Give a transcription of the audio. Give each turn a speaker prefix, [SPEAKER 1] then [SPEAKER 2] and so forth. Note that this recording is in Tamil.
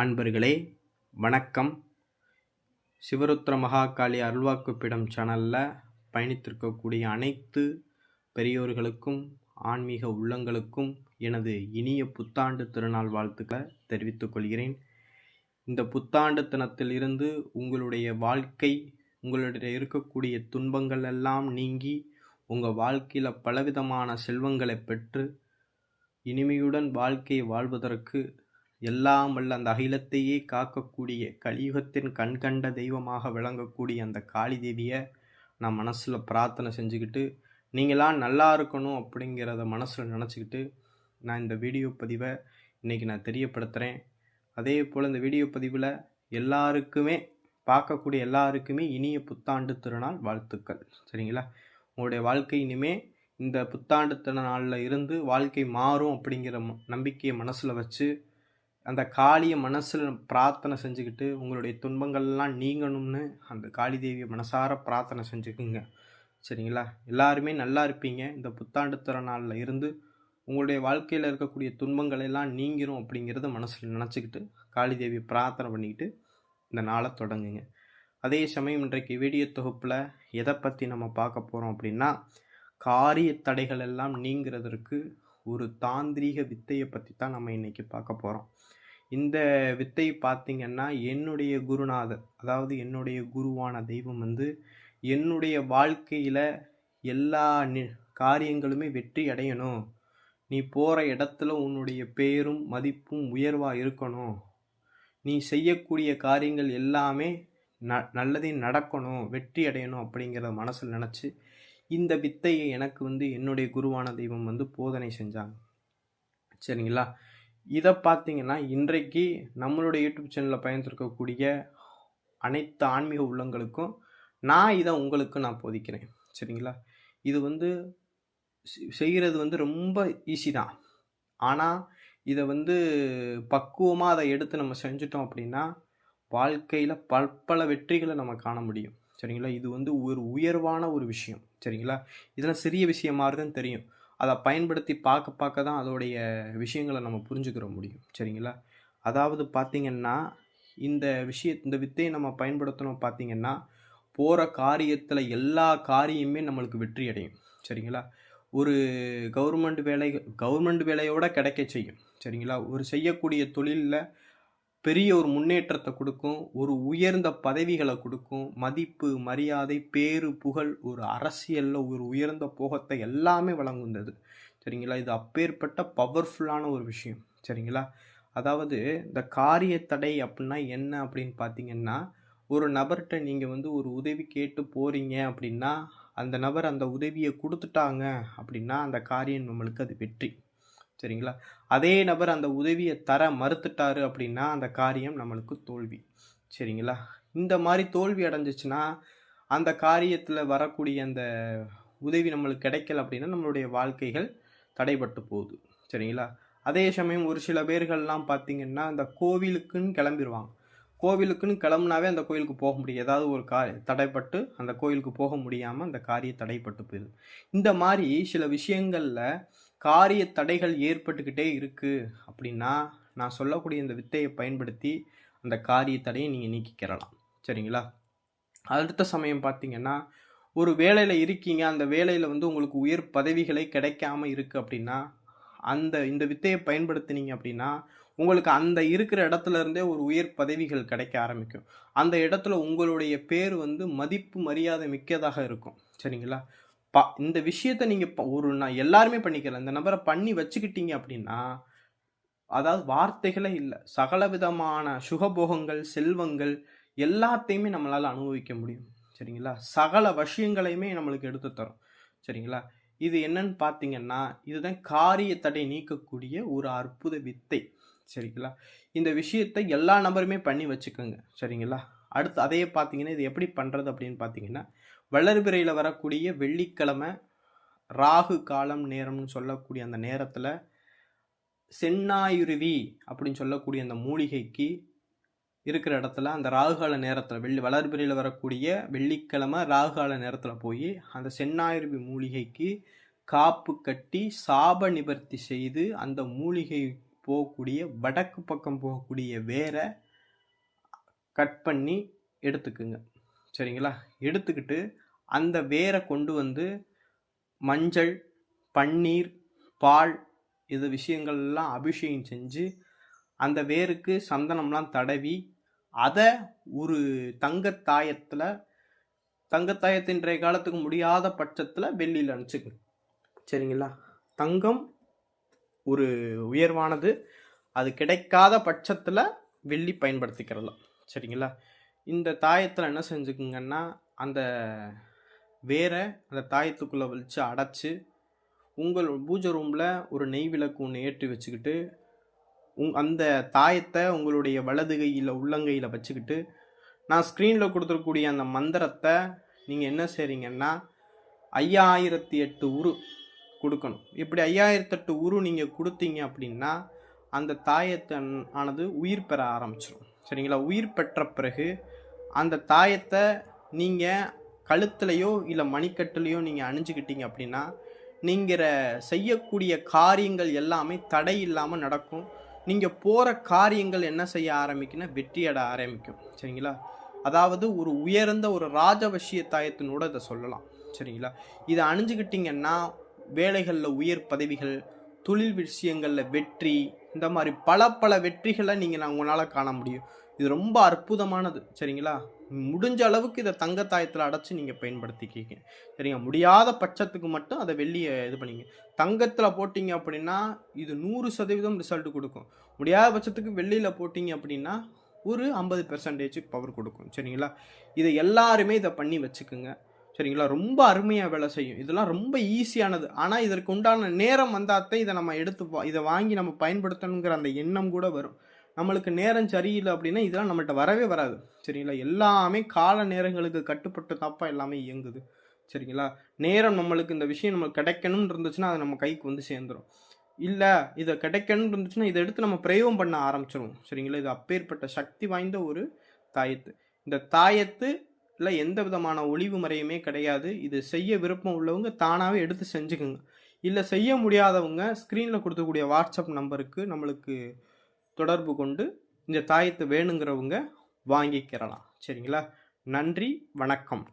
[SPEAKER 1] அன்பர்களே வணக்கம். சிவருத்ர மகாகாளி அருள்வாக்குப்பிடம் சேனலில் பயணித்திருக்கக்கூடிய அனைத்து பெரியோர்களுக்கும் ஆன்மீக உள்ளங்களுக்கும் எனது இனிய புத்தாண்டு திருநாள் வாழ்த்துக்களை தெரிவித்துக் கொள்கிறேன். இந்த புத்தாண்டு தினத்திலிருந்து உங்களுடைய வாழ்க்கை உங்களுடைய இருக்கக்கூடிய துன்பங்கள் எல்லாம் நீங்கி உங்கள் வாழ்க்கையில் பலவிதமான செல்வங்களை பெற்று இனிமையுடன் வாழ்க்கையை வாழ்வதற்கு எல்லாம் வல்ல அந்த அகிலத்தையே காக்கக்கூடிய கலியுகத்தின் கண்கண்ட தெய்வமாக விளங்கக்கூடிய அந்த காளி தேவியை நான் மனசில் பிரார்த்தனை செஞ்சுக்கிட்டு நீங்களாம் நல்லா இருக்கணும் அப்படிங்கிறத மனசில் நினச்சிக்கிட்டு நான் இந்த வீடியோ பதிவை இன்றைக்கி நான் தெரியப்படுத்துகிறேன் அதே போல் இந்த வீடியோ பதிவில் எல்லாருக்குமே பார்க்கக்கூடிய எல்லாருக்குமே இனிய புத்தாண்டு திருநாள் வாழ்த்துக்கள். சரிங்களா? உங்களுடைய வாழ்க்கை இனிமே இந்த புத்தாண்டு திருநாளில் இருந்து வாழ்க்கை மாறும் அப்படிங்கிற நம்பிக்கையை மனசில் வச்சு அந்த காளியை மனசில் பிரார்த்தனை செஞ்சுக்கிட்டு உங்களுடைய துன்பங்கள்லாம் நீங்கணும்னு அந்த காளி தேவியை மனசார பிரார்த்தனை செஞ்சுக்குங்க. சரிங்களா? எல்லாருமே நல்லா இருப்பீங்க. இந்த புத்தாண்டு திறநாளில் இருந்து உங்களுடைய வாழ்க்கையில் இருக்கக்கூடிய துன்பங்கள் எல்லாம் நீங்கிரும் அப்படிங்கிறத மனசில் நினச்சிக்கிட்டு காளி தேவி பிரார்த்தனை பண்ணிக்கிட்டு இந்த நாளை தொடங்குங்க. அதே சமயம் இன்றைக்கு வீடியோ தொகுப்பில் எதை பற்றி நம்ம பார்க்க போகிறோம் அப்படின்னா காரிய தடைகள் எல்லாம் நீங்கிறதற்கு ஒரு தாந்திரீக வித்தையை பற்றி தான் நம்ம இன்றைக்கி பார்க்க போகிறோம் இந்த வித்தை பார்த்திங்கன்னா என்னுடைய குருநாதர். அதாவது என்னுடைய குருவான தெய்வம் வந்து என்னுடைய வாழ்க்கையில் எல்லா நி காரியங்களுமே வெற்றி அடையணும். நீ போகிற இடத்துல உன்னுடைய பேரும் மதிப்பும் உயர்வாக இருக்கணும். நீ செய்யக்கூடிய காரியங்கள் எல்லாமே ந நல்லதே நடக்கணும் வெற்றி அடையணும் அப்படிங்கிறத மனசில் நினச்சி இந்த வித்தையை எனக்கு வந்து என்னுடைய குருவான தெய்வம் வந்து போதனை செஞ்சாங்க. சரிங்களா? இதை பார்த்தீங்கன்னா இன்றைக்கு நம்மளுடைய யூடியூப் சேனலில் பயந்துருக்கக்கூடிய அனைத்து ஆன்மீக உள்ளங்களுக்கும் நான் இதை உங்களுக்கு நான் போதிக்கிறேன். சரிங்களா? இது வந்து செய்கிறது வந்து ரொம்ப ஈஸி தான். ஆனால் இதை வந்து பக்குவமாக அதை எடுத்து நம்ம செஞ்சுட்டோம் அப்படின்னா வாழ்க்கையில் பற்பல வெற்றிகளை நம்ம காண முடியும். சரிங்களா? இது வந்து ஒரு உயர்வான ஒரு விஷயம். சரிங்களா? இதெல்லாம் சிறிய விஷயமா இருக்குன்னு தெரியும். அதை பயன்படுத்தி பார்க்க பார்க்க தான் அதோடைய விஷயங்களை நம்ம புரிஞ்சுக்கிற முடியும். சரிங்களா? அதாவது பார்த்திங்கன்னா இந்த விஷய இந்த வித்தையை நம்ம பயன்படுத்தணும் பார்த்திங்கன்னா போகிற காரியத்தில் எல்லா காரியமுமே நம்மளுக்கு வெற்றி அடையும். சரிங்களா? ஒரு கவர்மெண்ட் வேலை கவர்மெண்ட் வேலையோடு கிடைக்க செய்யும். சரிங்களா? ஒரு செய்யக்கூடிய தொழிலில் பெரிய ஒரு முன்னேற்றத்தை கொடுக்கும் ஒரு உயர்ந்த பதவிகளை கொடுக்கும் மதிப்பு மரியாதை பேரு புகழ் ஒரு அரசியலில் ஒரு உயர்ந்த போகத்தை எல்லாமே வழங்குந்தது சரிங்களா? இது அப்பேற்பட்ட பவர்ஃபுல்லான ஒரு விஷயம். சரிங்களா? அதாவது இந்த காரிய தடை அப்படின்னா என்ன அப்படின்னு பார்த்தீங்கன்னா ஒரு நபர்கிட்ட நீங்கள் வந்து ஒரு உதவி கேட்டு போகிறீங்க அப்படின்னா அந்த நபர் அந்த உதவியை கொடுத்துட்டாங்க அப்படின்னா அந்த காரியம் நம்மளுக்கு அது வெற்றி. சரிங்களா? அதே நபர் அந்த உதவியை தர மறுத்துட்டாரு அப்படின்னா அந்த காரியம் நம்மளுக்கு தோல்வி. சரிங்களா? இந்த மாதிரி தோல்வி அடைஞ்சிச்சுன்னா அந்த காரியத்தில் வரக்கூடிய அந்த உதவி நம்மளுக்கு கிடைக்கல அப்படின்னா நம்மளுடைய வாழ்க்கைகள் தடைபட்டு போகுது. சரிங்களா? அதே சமயம் ஒரு சில பேர்கள்லாம் பார்த்தீங்கன்னா அந்த கோவிலுக்குன்னு கிளம்பிடுவாங்க கோவிலுக்குன்னு கிளம்புனாவே அந்த கோயிலுக்கு போக முடியும். ஏதாவது ஒரு கா தடைப்பட்டு அந்த கோயிலுக்கு போக முடியாமல் அந்த காரியம் தடைப்பட்டு போயிடுது. இந்த மாதிரி சில விஷயங்களில் காரிய தடைகள் ஏற்பட்டுக்கிட்டே இருக்குது அப்படின்னா நான் சொல்லக்கூடிய இந்த வித்தையை பயன்படுத்தி அந்த காரிய தடையை நீங்கள் நீக்கிக்கிறலாம். சரிங்களா? அடுத்த சமயம் பார்த்தீங்கன்னா ஒரு வேலையில் இருக்கீங்க அந்த வேலையில் வந்து உங்களுக்கு உயர் பதவிகளை கிடைக்காம இருக்குது அப்படின்னா அந்த இந்த வித்தையை பயன்படுத்தினீங்க அப்படின்னா உங்களுக்கு அந்த இருக்கிற இடத்துல இருந்தே ஒரு உயர் பதவிகள் கிடைக்க ஆரம்பிக்கும். அந்த இடத்துல உங்களுடைய பேர் வந்து மதிப்பு மரியாதை மிக்கதாக இருக்கும். சரிங்களா? பா இந்த விஷயத்த நீங்கள் ஒரு நான் எல்லாருமே பண்ணிக்கலாம் இந்த நபரை பண்ணி வச்சுக்கிட்டீங்க அப்படின்னா அதாவது வார்த்தைகளே இல்லை. சகல விதமான சுகபோகங்கள் செல்வங்கள் எல்லாத்தையுமே நம்மளால் அனுபவிக்க முடியும். சரிங்களா? சகல விஷயங்களையுமே நம்மளுக்கு எடுத்து தரும். சரிங்களா? இது என்னன்னு பார்த்தீங்கன்னா இதுதான் காரிய தடை நீக்கக்கூடிய ஒரு அற்புத வித்தை. சரிங்களா? இந்த விஷயத்தை எல்லா நபருமே பண்ணி வச்சுக்கோங்க. சரிங்களா? அடுத்து அதையே பார்த்தீங்கன்னா இது எப்படி பண்ணுறது அப்படின்னு பார்த்தீங்கன்னா வளர்பிறையில் வரக்கூடிய வெள்ளிக்கிழமை ராகு காலம் நேரம்னு சொல்லக்கூடிய அந்த நேரத்தில் சென்னாயுருவி அப்படின்னு சொல்லக்கூடிய அந்த மூலிகைக்கு இருக்கிற இடத்துல அந்த ராகுகால நேரத்தில் வெள்ளி வளர்பிறையில் வரக்கூடிய வெள்ளிக்கிழமை ராகுகால நேரத்தில் போய் அந்த சென்னாயுருவி மூலிகைக்கு காப்பு கட்டி சாப நிவர்த்தி செய்து அந்த மூலிகை போகக்கூடிய வடக்கு பக்கம் போகக்கூடிய வேரை கட் பண்ணி எடுத்துக்குங்க. சரிங்களா? எடுத்துக்கிட்டு அந்த வேரை கொண்டு வந்து மஞ்சள் பன்னீர் பால் இது விஷயங்கள்லாம் அபிஷேகம் செஞ்சு அந்த வேருக்கு சந்தனம்லாம் தடவி அதை ஒரு தங்கத்தாயத்தில் தங்கத்தாயத்து இன்றைய காலத்துக்கு முடியாத பட்சத்தில் வெள்ளியில் அனுப்பிச்சுக்கு சரிங்களா? தங்கம் ஒரு உயர்வானது. அது கிடைக்காத பட்சத்தில் வெள்ளி பயன்படுத்திக்கிறலாம். சரிங்களா? இந்த தாயத்தில் என்ன செஞ்சுக்குங்கன்னா அந்த வேரை அந்த தாயத்துக்குள்ளே வச்சு அடைச்சி உங்கள் பூஜை ரூமில் ஒரு நெய் விளக்கு ஒன்று ஏற்றி வச்சுக்கிட்டு உங் அந்த தாயத்தை உங்களுடைய வலது கையில் உள்ளங்கையில் வச்சுக்கிட்டு நான் ஸ்க்ரீனில் கொடுத்துருக்கூடிய அந்த மந்திரத்தை நீங்கள் என்ன செய்கிறீங்கன்னா ஐயாயிரத்தி எட்டு உரு கொடுக்கணும். இப்படி ஐயாயிரத்தெட்டு உரு நீங்கள் கொடுத்தீங்க அப்படின்னா அந்த தாயத்தன் ஆனது உயிர் பெற ஆரம்பிச்சிடும் சரிங்களா? உயிர் பெற்ற பிறகு அந்த தாயத்தை நீங்கள் கழுத்துலையோ இல்லை மணிக்கட்டுலையோ நீங்கள் அணிஞ்சுக்கிட்டீங்க அப்படின்னா நீங்கள் செய்யக்கூடிய காரியங்கள் எல்லாமே தடை இல்லாமல் நடக்கும். நீங்கள் போகிற காரியங்கள் என்ன செய்ய ஆரம்பிக்குன்னா வெற்றியட ஆரம்பிக்கும். சரிங்களா? அதாவது ஒரு உயர்ந்த ஒரு ராஜவசிய தாயத்தினோட இதை சொல்லலாம். சரிங்களா? இதை அணிஞ்சுக்கிட்டிங்கன்னா வேலைகளில் உயர் பதவிகள் தொழில் விஷயங்களில் வெற்றி இந்த மாதிரி பல பல வெற்றிகளை நீங்கள் நான் உங்களால் காண முடியும். இது ரொம்ப அற்புதமானது. சரிங்களா? முடிஞ்ச அளவுக்கு இதை தங்கத்தாயத்தில் அடைச்சி நீங்கள் பயன்படுத்திக்கிங்க. சரிங்க? முடியாத பட்சத்துக்கு மட்டும் அதை வெளியே இது பண்ணிங்க. தங்கத்தில் போட்டிங்க அப்படின்னா இது நூறு சதவீதம் ரிசல்ட் கொடுக்கும். முடியாத பட்சத்துக்கு வெள்ளியில் போட்டிங்க அப்படின்னா ஒரு ஐம்பது பெர்சன்டேஜ் பவர் கொடுக்கும். சரிங்களா? இதை எல்லாருமே இதை பண்ணி வச்சுக்குங்க. சரிங்களா? ரொம்ப அருமையாக வேலை செய்யும். இதெல்லாம் ரொம்ப ஈஸியானது. ஆனால் இதற்கு உண்டான நேரம் வந்தாத்தான் இதை நம்ம எடுத்து இதை வாங்கி நம்ம பயன்படுத்தணுங்கிற அந்த எண்ணம் கூட வரும். நம்மளுக்கு நேரம் சரியில்லை அப்படின்னா இதெல்லாம் நம்மள்ட்ட வரவே வராது. சரிங்களா? எல்லாமே கால நேரங்களுக்கு கட்டுப்பட்டு தாப்பா எல்லாமே இயங்குது. சரிங்களா? நேரம் நம்மளுக்கு இந்த விஷயம் நம்மளுக்கு கிடைக்கணும்னு இருந்துச்சுன்னா அது நம்ம கைக்கு வந்து சேர்ந்துடும் இல்லை இதை கிடைக்கணும்னு இருந்துச்சுன்னா இதை எடுத்து நம்ம பிரயோகம் பண்ண ஆரம்பிச்சிடும் சரிங்களா? இது அப்பேற்பட்ட சக்தி வாய்ந்த ஒரு தாயத்து. இந்த தாயத்து இல்லை எந்த விதமான ஒளிவு முறையுமே கிடையாது. இது செய்ய விருப்பம் உள்ளவங்க தானாகவே எடுத்து செஞ்சுக்குங்க. இல்லை செய்ய முடியாதவங்க ஸ்க்ரீனில் கொடுக்கக்கூடிய வாட்ஸ்அப் நம்பருக்கு நம்மளுக்கு தொடர்பு கொண்டு இந்த தாயத்தை வேணுங்கிறவங்க வாங்கிக்கிறலாம். சரிங்களா? நன்றி வணக்கம்.